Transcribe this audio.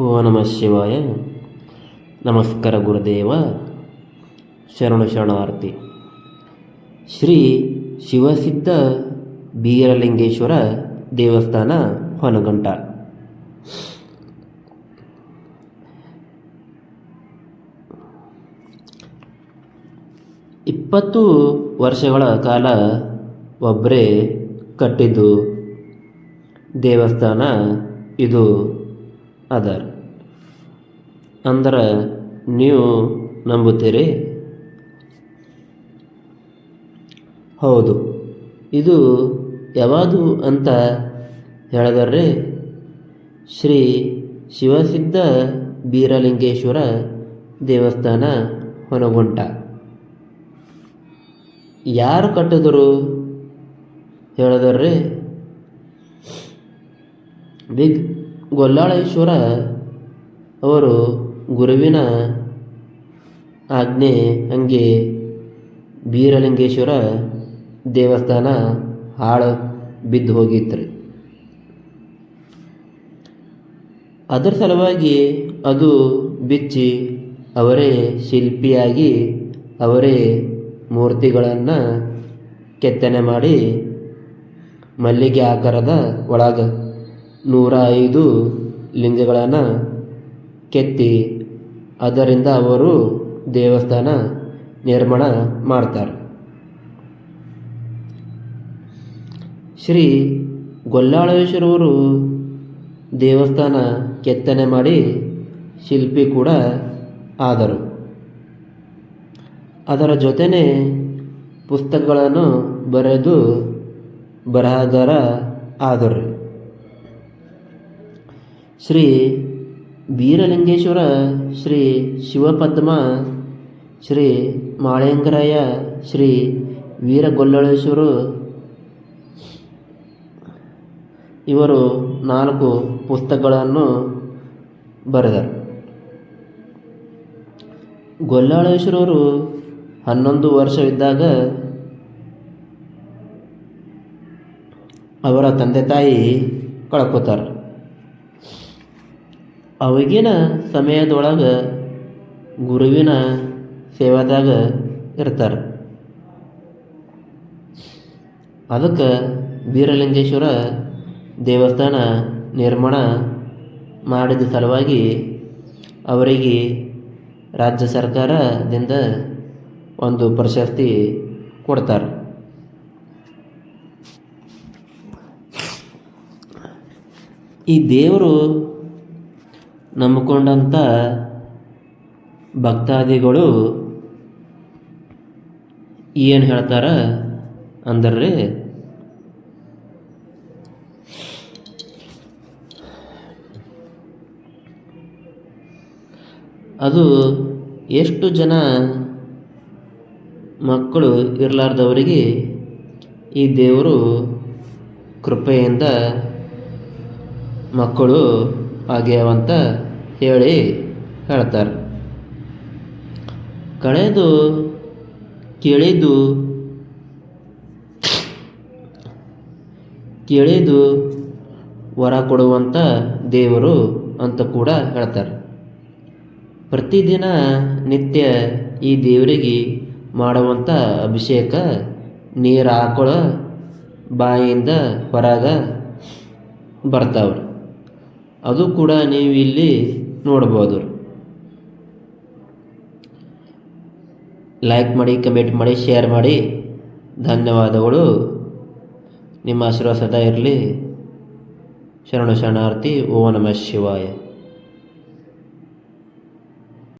ಓ ನಮಃ ಶಿವಾಯ. ನಮಸ್ಕಾರ ಗುರುದೇವ. ಶರಣು ಶರಣಾರ್ಥಿ. ಶ್ರೀ ಶಿವಸಿದ್ಧ ಬೀರಲಿಂಗೇಶ್ವರ ದೇವಸ್ಥಾನ ಹೊನಗಂಟ ಇಪ್ಪತ್ತು ವರ್ಷಗಳ ಕಾಲ ಒಬ್ಬರೇ ಕಟ್ಟಿದ್ದು ದೇವಸ್ಥಾನ ಇದು. ಅದರ ಅಂದ್ರೆ ನೀವು ನಂಬುತ್ತೀರಿ? ಹೌದು. ಇದು ಯಾವುದು ಅಂತ ಹೇಳಿದರ್ರಿ? ಶ್ರೀ ಶಿವಸಿದ್ಧ ಬೀರಲಿಂಗೇಶ್ವರ ದೇವಸ್ಥಾನ ಹೊನಗುಂಟ. ಯಾರು ಕಟ್ಟಿದರು ಹೇಳಿದರ್ರಿ? ಬಿಗ್ ಗೊಲ್ಲಾಳೇಶ್ವರ ಅವರು ಗುರುವಿನ ಆಜ್ಞೆ ಹಂಗೆ ಬೀರಲಿಂಗೇಶ್ವರ ದೇವಸ್ಥಾನ ಹಾಳು ಬಿದ್ದು ಹೋಗಿತ್ತು ಅದರ ಸಲುವಾಗಿ ಅದು ಬಿಚ್ಚಿ ಅವರೇ ಶಿಲ್ಪಿಯಾಗಿ ಅವರೇ ಮೂರ್ತಿಗಳನ್ನು ಕೆತ್ತನೆ ಮಾಡಿ ಮಲ್ಲಿಗೆ ಆಕಾರದ ಒಳಗೆ ನೂರ ಐದು ಲಿಂಗಗಳನ್ನು ಕೆತ್ತಿ, ಅದರಿಂದ ಅವರು ದೇವಸ್ಥಾನ ನಿರ್ಮಾಣ ಮಾಡ್ತಾರೆ. ಶ್ರೀ ಗೊಲ್ಲಾಳೇಶ್ವರವರು ದೇವಸ್ಥಾನ ಕೆತ್ತನೆ ಮಾಡಿ ಶಿಲ್ಪಿ ಕೂಡ ಆದರು. ಅದರ ಜೊತೆನೇ ಪುಸ್ತಕಗಳನ್ನು ಬರೆದು ಬರಹದರ ಆದರು. ಶ್ರೀ ವೀರಲಿಂಗೇಶ್ವರ, ಶ್ರೀ ಶಿವಪದ್ಮ, ಶ್ರೀ ಮಾಳೇಂಗರಾಯ ಶ್ರೀ ವೀರಗೊಲ್ಲಳೇಶ್ವರು ಇವರು ನಾಲ್ಕು ಪುಸ್ತಕಗಳನ್ನು ಬರೆದರು. ಗೊಲ್ಲಾಳೇಶ್ವರವರು ಹನ್ನೊಂದು ವರ್ಷವಿದ್ದಾಗ ಅವರ ತಂದೆ ತಾಯಿ ಕಳ್ಕೊತಾರೆ. ಅವಾಗಿನ ಸಮಯದೊಳಗೆ ಗುರುವಿನ ಸೇವಾದಾಗ ಇರ್ತಾರೆ. ಅದಕ್ಕೆ ವೀರಲಿಂಗೇಶ್ವರ ದೇವಸ್ಥಾನ ನಿರ್ಮಾಣ ಮಾಡಿದ ಸಲುವಾಗಿ ಅವರಿಗೆ ರಾಜ್ಯ ಸರ್ಕಾರದಿಂದ ಒಂದು ಪ್ರಶಸ್ತಿ ಕೊಡ್ತಾರೆ. ಈ ದೇವರು ನಂಬಿಕೊಂಡಂಥ ಭಕ್ತಾದಿಗಳು ಏನು ಹೇಳ್ತಾರೆ ಅಂದರೆ ಅದು ಎಷ್ಟು ಜನ ಮಕ್ಕಳು ಇರಲಾರ್ದವರಿಗೆ ಈ ದೇವರು ಕೃಪೆಯಿಂದ ಮಕ್ಕಳು ಆಗ್ಯಾವಂತ ಹೇಳಿ ಹೇಳ್ತಾರೆ. ಕಳೆದು ಕೇಳಿದು ಕೇಳಿದು ವರ ಕೊಡುವಂಥ ದೇವರು ಅಂತ ಕೂಡ ಹೇಳ್ತಾರೆ. ಪ್ರತಿದಿನ ನಿತ್ಯ ಈ ದೇವರಿಗೆ ಮಾಡುವಂಥ ಅಭಿಷೇಕ ನೀರು ಹಾಕೊಳ್ಳೋ ಬಾಯಿಯಿಂದ ಹೊರಗೆ ಬರ್ತಾವ್ರಿ. ಅದು ಕೂಡ ನೀವು ಇಲ್ಲಿ ನೋಡ್ಬೋದು ಲೈಕ್ ಮಾಡಿ ಕಮೆಂಟ್ ಮಾಡಿ ಶೇರ್ ಮಾಡಿ. ಧನ್ಯವಾದಗಳು. ನಿಮ್ಮ ಆಶೀರ್ವಾದ ಇರಲಿ. ಶರಣು ಶರಣಾರ್ಥಿ, ಓ ನಮಃ ಶಿವಾಯ.